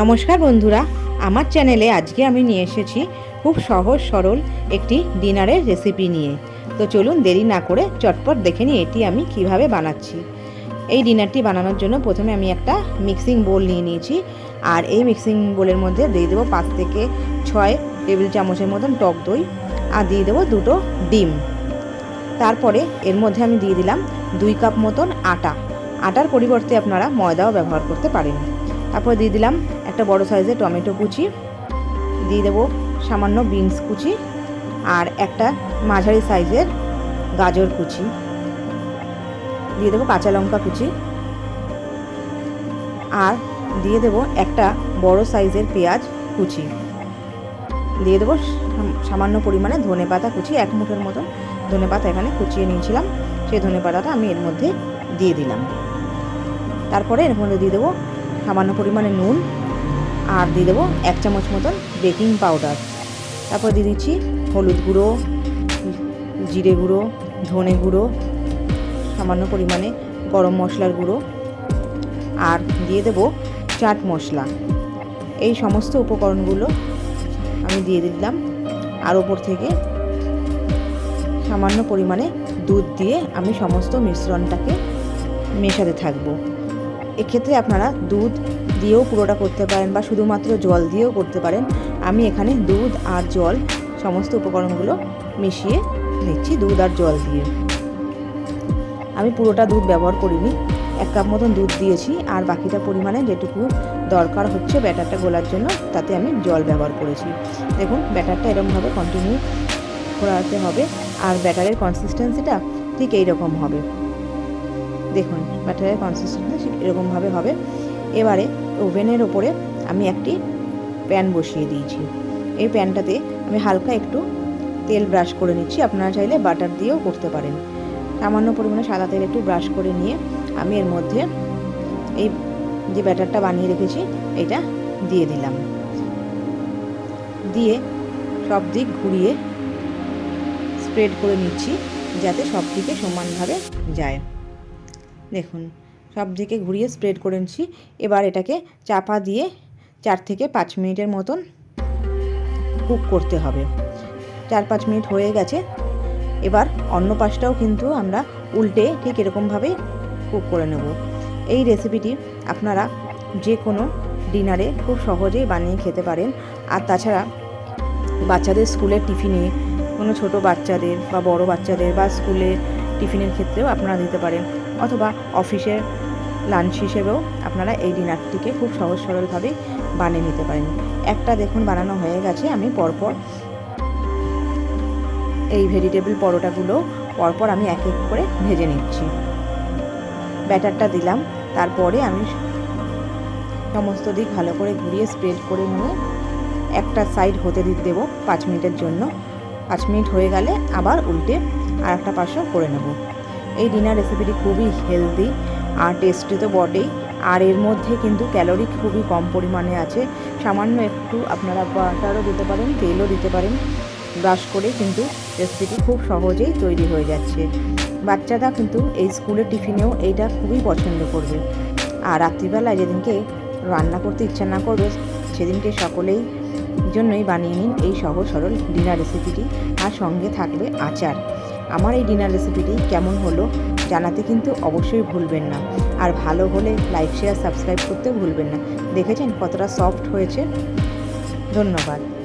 নমস্কার বন্ধুরা, আমার চ্যানেলে আজকে আমি নিয়ে এসেছি খুব সহজ সরল একটি ডিনারের রেসিপি নিয়ে। তো চলুন দেরি না করে চটপট দেখে নিই এটি আমি কীভাবে বানাচ্ছি। এই ডিনারটি বানানোর জন্য প্রথমে আমি একটা মিক্সিং বোল নিয়ে নিয়েছি আর এই মিক্সিং বোলের মধ্যে দিয়ে দেবো পাঁচ থেকে ছয় টেবিল চামচের মতন টক দই আর দিয়ে দেবো দুটো ডিম। তারপরে এর মধ্যে আমি দিয়ে দিলাম দুই কাপ মতন আটা। আটার পরিবর্তে আপনারা ময়দাও ব্যবহার করতে পারেন। তারপর দিয়ে দিলাম একটা বড় সাইজের টমেটো কুচি, দিয়ে দেবো সামান্য বিনস কুচি আর একটা মাঝারি সাইজের গাজর কুচি। দিয়ে দেবো কাঁচা লঙ্কা কুচি আর দিয়ে দেবো একটা বড় সাইজের পেঁয়াজ কুচি। দিয়ে দেবো সামান্য পরিমাণে ধনে পাতা কুচি, এক মুঠের মতন ধনে পাতা এখানে কুচিয়ে নিয়েছিলাম। সেই ধনে পাতাটা আমি এর মধ্যে দিয়ে দিলাম। তারপরে এর মধ্যে দিয়ে দেবো সামান্য পরিমাণে নুন আর দিয়ে দেবো এক চামচ মতন বেকিং পাউডার। তারপর দিয়ে দিচ্ছি হলুদ গুঁড়ো, জিরে গুঁড়ো, ধনে গুঁড়ো, সামান্য পরিমাণে গরম মশলার গুঁড়ো আর দিয়ে দেবো চাট মশলা। এই সমস্ত উপকরণগুলো আমি দিয়ে দিলাম আর ওপর থেকে সামান্য পরিমাণে দুধ দিয়ে আমি সমস্ত মিশ্রণটাকে মেশাতে থাকব। এক্ষেত্রে আপনারা দুধ দিয়েও পুরোটা করতে পারেন বা শুধুমাত্র জল দিয়েও করতে পারেন। আমি এখানে দুধ আর জল সমস্ত উপকরণগুলো মিশিয়ে নিচ্ছি, দুধ আর জল দিয়ে। আমি পুরোটা দুধ ব্যবহার করিনি, এক কাপ মতন দুধ দিয়েছি আর বাকিটা পরিমাণে যেটুকু দরকার হচ্ছে ব্যাটারটা গোলার জন্য, তাতে আমি জল ব্যবহার করেছি। দেখুন, ব্যাটারটা এরকমভাবে কন্টিনিউ করাতে হবে আর ব্যাটারের কনসিস্টেন্সিটা ঠিক এইরকম হবে। দেখুন, ব্যাটারের কনসিস্টেন্সি এরকমভাবে হবে। এবারে ওভেনের ওপরে আমি একটি প্যান বসিয়ে দিয়েছি। এই প্যানটাতে আমি হালকা একটু তেল ব্রাশ করে নিচ্ছি। আপনারা চাইলে বাটার দিয়েও করতে পারেন। সামান্য পরিমাণে সাদা তেল একটু ব্রাশ করে নিয়ে আমি এর মধ্যে এই যে ব্যাটারটা বানিয়ে রেখেছি, এটা দিয়ে দিলাম। দিয়ে সব দিক ঘুরিয়ে স্প্রেড করে নিচ্ছি যাতে সব দিকে সমানভাবে যায়। দেখুন, সব দিকে ঘুরিয়ে স্প্রেড করে নিচ্ছি। এবার এটাকে চাপা দিয়ে চার থেকে পাঁচ মিনিটের মতন কুক করতে হবে। চার পাঁচ মিনিট হয়ে গেছে। এবার অন্য পাশটাও কিন্তু আমরা উল্টে ঠিক এরকমভাবেই কুক করে নেব। এই রেসিপিটি আপনারা যে কোনো ডিনারে খুব সহজেই বানিয়ে খেতে পারেন। আর তাছাড়া বাচ্চাদের স্কুলের টিফিনে কোনো ছোট বাচ্চাদের বা বড় বাচ্চাদের বা স্কুলে টিফিনের ক্ষেত্রেও আপনারা দিতে পারেন। অথবা অফিসের লাঞ্চ হিসেবেও আপনারা এই ডিনারটিকে খুব সহজ সরলভাবে বানিয়ে নিতে পারেন। একটা দেখুন বানানো হয়ে গেছে, আমি পরপর এই ভেজিটেবল পরোটাগুলো পরপর আমি এক এক করে ভেজে নিচ্ছি। ব্যাটারটা দিলাম, তারপরে আমি সমস্ত দিক ভালো করে ঘুরিয়ে স্প্রেড করে নিয়ে একটা সাইড হতে দিতে দেবো পাঁচ মিনিটের জন্য। পাঁচ মিনিট হয়ে গেলে আবার উল্টে আর একটা পাশও করে নেব। এই ডিনার রেসিপিটি খুবই হেলদি আর টেস্টি তো বটেই। আর এর মধ্যে কিন্তু ক্যালোরি খুবই কম পরিমাণে আছে। সামান্য একটু আপনারা বাটারও দিতে পারেন, তেলও দিতে পারেন। ব্রাশ করে কিন্তু রেসিপিটি খুব সহজেই তৈরি হয়ে যাচ্ছে। বাচ্চারা কিন্তু এই স্কুলের টিফিনেও এইটা খুবই পছন্দ করবে। আর রাত্রিবেলায় যেদিনকে রান্না করতে ইচ্ছা না করবে, সেদিনকে সকলেই জন্যই বানিয়ে নিন এই সহজ সরল ডিনার রেসিপিটি আর সঙ্গে থাকবে আচার। আমার এই ডিনার রেসিপিটি কেমন হলো জানাতে কিন্তু অবশ্যই ভুলবেন না। আর ভালো হলে লাইক শেয়ার সাবস্ক্রাইব করতে ভুলবেন না। দেখেছেন কতটা সফট হয়েছে? ধন্যবাদ।